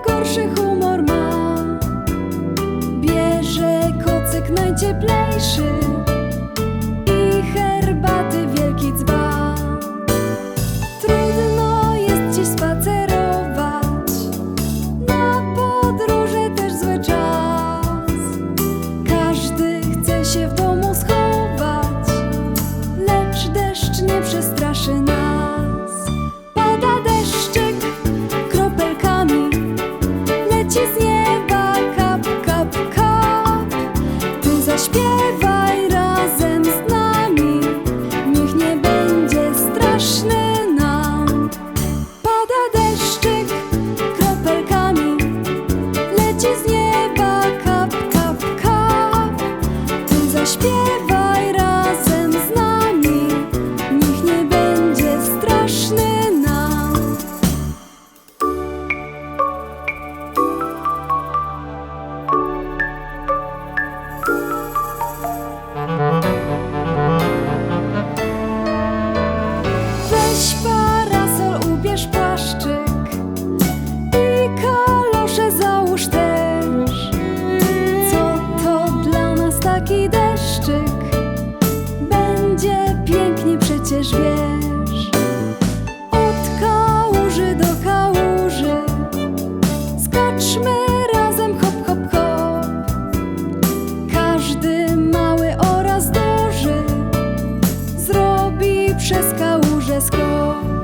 gorszy humor ma. Bierze kocyk najcieplejszy i herbaty wielki dzban. Trudno jest dziś spacerować, na podróże też zły czas. Każdy chce się w domu schować, lecz deszcz nie przestraszy nas. meus pés. just go.